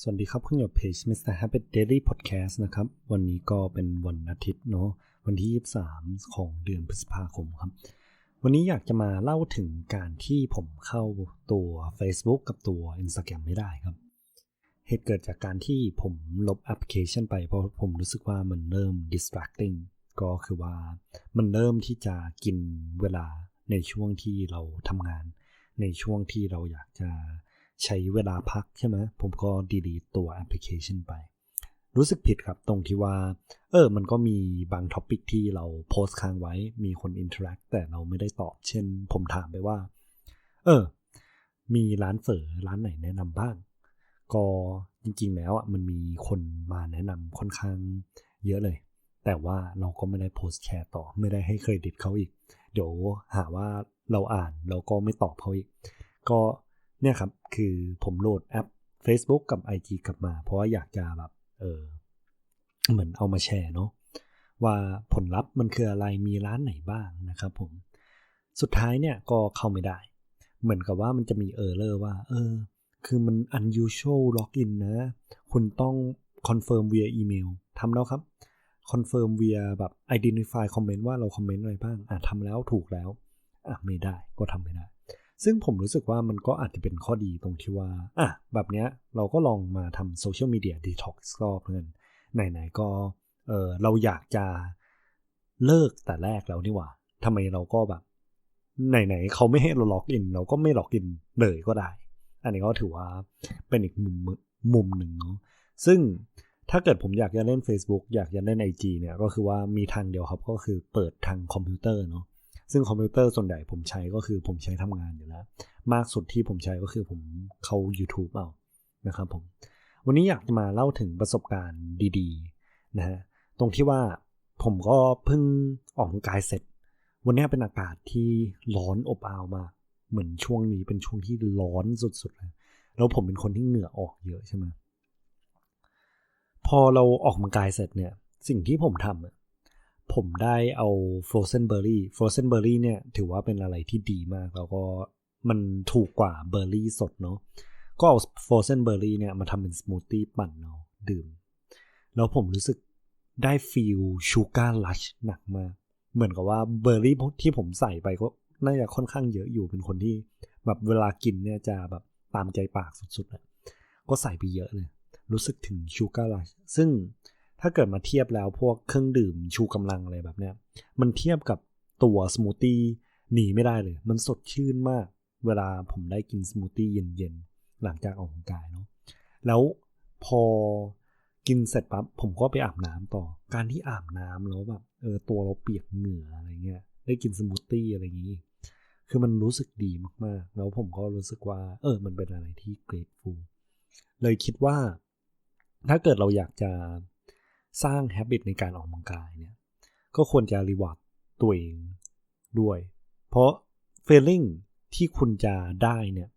สวัสดีครับคุณอยู่เพจ Mr. Happy Daily Podcast นะครับ วันนี้ก็เป็นวันอาทิตย์เนาะวันที่ 23 ของเดือนพฤษภาคมครับ วันนี้อยากจะมาเล่าถึงการที่ผมเข้าตัว Facebook กับตัว Instagram ไม่ได้ครับ เหตุเกิดจากการที่ผมลบแอปพลิเคชันไปเพราะผมรู้สึกว่ามันเริ่ม distracting ก็คือว่ามันเริ่มที่จะกินเวลาในช่วงที่เราทำงาน ในช่วงที่เราอยากจะ ใช้เวลาพักใช่ไหมผมก็ดีลีตัวแอปพลิเคชันไป รู้สึกผิดครับตรงที่ว่า เออ มันก็มีบางท็อปิกที่เราโพสต์ค้างไว้ มีคนอินเทอร์แอคแต่เราไม่ได้ตอบ เช่น ผมถามไปว่า เออ มีร้านเฝอร้านไหนแนะนำบ้าง ก็จริงๆแล้วอะมันมีคนมาแนะนำค่อนข้างเยอะเลย แต่ว่าเราก็ไม่ได้โพสต์แชร์ต่อ ไม่ได้ให้เครดิตเขาอีก เดี๋ยวหาว่าเราอ่านเราก็ไม่ตอบเขาอีก ก็ เนี่ยครับ คือผมโหลดแอป Facebook กับ IG กลับมา เพราะว่าอยากจะแบบ เออ เหมือนเอามาแชร์เนาะว่าผลลัพธ์มันคืออะไรมีร้านไหนบ้างนะครับผม สุดท้ายเนี่ยก็เข้าไม่ได้ เหมือนกับว่ามันจะมีเออร์เลอร์ว่า เออ คือมัน unusual login นะ คุณต้อง confirm via email ทำแล้วครับ confirm via แบบ identify comment ว่าเราคอมเมนต์อะไรบ้าง อะทำแล้วถูกแล้ว อะไม่ได้ก็ทำไม่ได้ ซึ่งผมรู้สึกว่ามันก็อาจจะเป็นข้อดีตรงที่ว่า อะ แบบเนี้ยเราก็ลองมาทำโซเชียลมีเดียดีท็อกซ์ก็เพื่อนไหนๆก็เออเราอยากจะเลิกแต่แรกแล้วนี่หว่าทำไมเราก็แบบ ไหนๆเขาไม่ให้เราล็อกอิน เราก็ไม่ล็อกอินเลยก็ได้ อันนี้ก็ถือว่าเป็นอีกมุมมุมหนึ่งเนาะซึ่งถ้าเกิดผมอยากจะเล่น Facebook อยากจะเล่น IG เนี่ยก็คือว่ามีทางเดียวครับก็คือเปิดทางคอมพิวเตอร์เนาะ ซึ่งคอมพิวเตอร์ส่วนใหญ่ผมใช้ก็คือผมใช้ทำงานอยู่แล้ว มากสุดที่ผมใช้ก็คือผมเข้า YouTube เอานะครับผม วันนี้อยากจะมาเล่าถึงประสบการณ์ดีๆนะฮะตรงที่ว่าผมก็เพิ่งออกกำลังกายเสร็จ วันนี้เป็นอากาศที่ร้อนอบอ้าวมากเหมือนช่วงนี้เป็นช่วงที่ร้อนสุดๆเลยแล้วผมเป็นคนที่เหงื่อออกเยอะใช่ไหมพอเราออกกำลังกายเสร็จเนี่ย สิ่งที่ผมทำ ผมได้เอา frozen berry frozen berry เนี่ยถือว่าเป็นอะไรที่ดีมาก แล้วก็มันถูกกว่าเบอร์รี่สดเนาะก็เอา frozen berry เนี่ยมาทำเป็นสมูทตี้ปั่นเนาะดื่ม แล้วผมรู้สึกได้ฟีลชูการ์ลัชหนักมาก เหมือนกับว่าเบอร์รี่ที่ผมใส่ไปก็น่าจะค่อนข้างเยอะอยู่เป็นคนที่แบบเวลากินเนี่ยจะแบบตามใจปากสุดๆเลยก็ใส่ไปเยอะเลย รู้สึกถึงชูการ์ลัชซึ่ง ถ้าเกิดมาเทียบแล้วพวกเครื่องดื่มชูกำลังอะไรแบบเนี้ยมันเทียบกับตัวสมูทตี้หนีไม่ได้เลย มันสดชื่นมาก เวลาผมได้กินสมูทตี้เย็นๆ หลังจากออกกำลังกายเนาะแล้วพอกินเสร็จปั๊บผมก็ไปอาบน้ำต่อ การที่อาบน้ำแล้วแบบเออตัวเราเปียกเหงื่ออะไรเงี้ยได้กินสมูทตี้อะไรอย่างงี้ คือมันรู้สึกดีมากๆ แล้วผมก็รู้สึกว่า เออ มันเป็นอะไรที่ grateful เลยคิดว่า ถ้าเกิดเราอยากจะ สร้าง habit ในการออกกำลังกายเนี่ยก็ควรจะรีวอร์ดตัวเองด้วย เพราะ feeling ที่คุณจะได้เนี่ย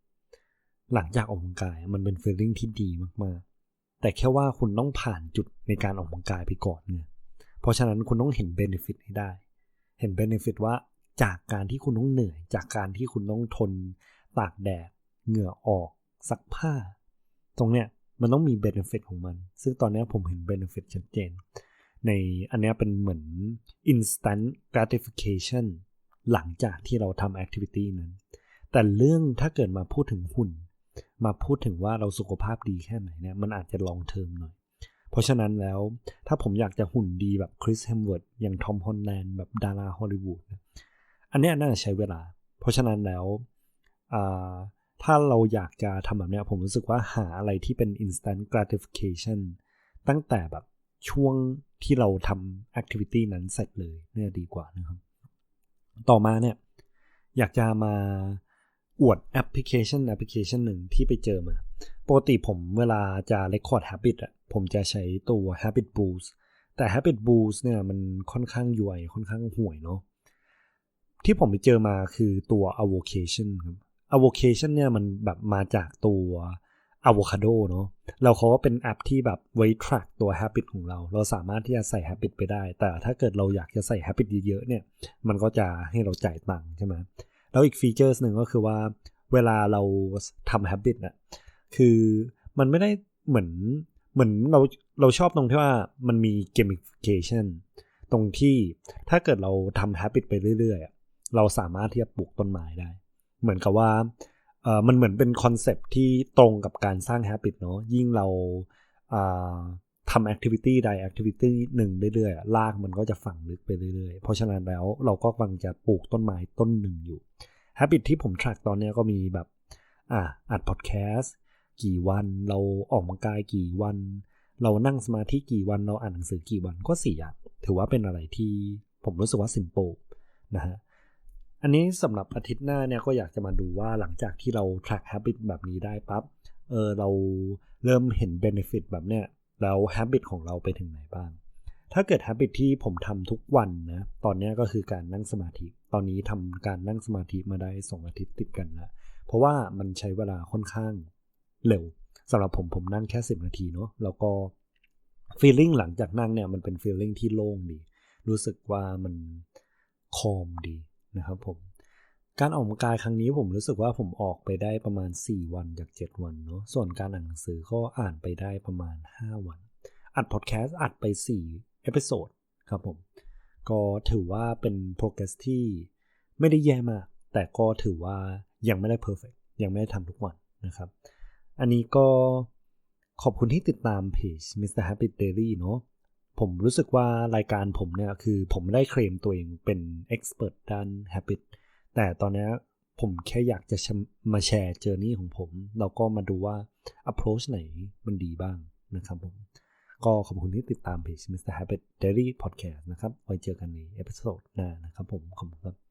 หลังจากออกกำลังกายมันเป็น feeling ที่ดีมากๆ แต่แค่ว่าคุณต้องผ่านจุดในการออกกำลังกายไปก่อนเนี่ยเพราะฉะนั้นคุณต้องเห็น benefit ให้ได้ เห็น benefit ว่าจากการที่คุณต้องเหนื่อย จากการที่คุณต้องทนตากแดดเหงื่อออกซักผ้า ตรงเนี้ย มันต้องมี benefit ของมัน ซึ่งตอนนี้ผมเห็น benefit ชัดเจน ในอันนี้เป็นเหมือน instant gratification หลังจากที่เราทำ activity นั้น แต่เรื่องถ้าเกิดมาพูดถึงหุ่น มาพูดถึงว่าเราสุขภาพดีแค่ไหนเนี่ย มันอาจจะ long term หน่อย เพราะฉะนั้นแล้วถ้าผมอยากจะหุ่นดีแบบคริสเฮมเวิร์ดอย่างทอมฮอลแลนด์แบบดาราฮอลลีวูดอันนี้น่าจะใช้เวลา เพราะฉะนั้นแล้ว ถ้าเราอยากจะทำแบบนี้ผมรู้สึกว่าหาอะไรที่เป็น instant gratification ตั้งแต่แบบช่วงที่เราทำ activity นั้นเสร็จเลยเนี่ยดีกว่านะครับ ต่อมาเนี่ย อยากจะมาอวดแอปพลิเคชันแอปพลิเคชันหนึ่งที่ไปเจอมา ปกติผมเวลาจะ record habit อะผมจะใช้ตัว habit boost แต่ habit boost เนี่ยมันค่อนข้างย่วยค่อนข้างห่วยเนาะที่ผมไปเจอมาคือตัว avocation ครับ avocation เนี่ยมันแบบมาจากตัว avocado เนาะเราเขาก็เป็นแอปที่แบบไว้ track ตัว habit ของเรา เราสามารถที่จะใส่ habit ไปได้ แต่ถ้าเกิดเราอยากจะใส่ habit เยอะๆเนี่ย มันก็จะให้เราจ่ายตังค์ใช่ไหมแล้วอีกฟีเจอร์หนึ่งก็คือว่าเวลาเราทำ habit น่ะคือมันไม่ได้เหมือนเหมือนเราเราชอบตรงที่ว่ามันมี gamification ตรงที่ถ้าเกิดเราทำ habit ไปเรื่อยๆ เราสามารถที่จะปลูกต้นไม้ได้ เหมือนกับว่าเออมันเหมือนเป็นคอนเซปที่ตรงกับการสร้าง habit เนาะยิ่งเราทำ activity ใด activity หนึ่งเรื่อยๆลากมันก็จะฝังลึกไปเรื่อยๆ เพราะฉะนั้นแล้วเราก็กำลังจะปลูกต้นไม้ต้นหนึ่งอยู่ habit ที่ผม track ตอนนี้ก็มีแบบอ่าอัด podcast กี่วันเราออกกำลังกายกี่วัน เรานั่งสมาธิกี่วันเราอ่านหนังสือกี่วันก็สี่อย่างถือว่าเป็นอะไรที่ผมรู้สึกว่า simple นะฮะ อันนี้สำหรับอาทิตย์หน้าเนี่ยก็อยากจะมาดูว่าหลังจากที่เรา track habit แบบนี้ได้ปั๊บเออเราเริ่มเห็น benefit แบบเนี้ยแล้ว habit ของเราไปถึงไหนบ้าง ถ้าเกิด habit ที่ผมทำทุกวันนะตอนนี้ก็คือการนั่งสมาธิ ตอนนี้ทำการนั่งสมาธิมาได้สองอาทิตย์ติดกันแล้วเพราะว่ามันใช้เวลาค่อนข้างเร็วสำหรับผมผมนั่งแค่สิบนาทีเนาะแล้วก็ feeling หลังจากนั่งเนี่ยมันเป็น feeling ที่โล่งดี รู้สึกว่ามันคอมดี นะครับผม การออกกำลังกายครั้งนี้ผมรู้สึกว่าผมออกไปได้ประมาณ 4 วันจาก 7 วันเนาะส่วนการอ่านหนังสือก็อ่านไปได้ประมาณ 5 วัน อัดพอดแคสต์อัดไป4เอพิโซดครับผม ก็ถือว่าเป็นโปรเกรสที่ไม่ได้แย่มาก แต่ก็ถือว่ายังไม่ได้เพอร์เฟกยังไม่ได้ทำทุกวันนะครับ อันนี้ก็ขอบคุณที่ติดตามเพจ Mr. Happy Daily เนาะ ผมรู้สึกว่ารายการผมเนี่ยคือผมไม่ได้เคลมตัวเองเป็นเอ็กซ์เพรสด้าน Habit แต่ตอนนี้ผมแค่อยากจะมาแชร์เจอร์นี่ของผมแล้วก็มาดูว่า approach ไหนมันดีบ้างนะครับผม ก็ขอบคุณที่ติดตามเพจ Mr. Habit Daily Podcast นะครับ ไว้เจอกันในเอพิโซดหน้านะครับผม ขอบคุณครับ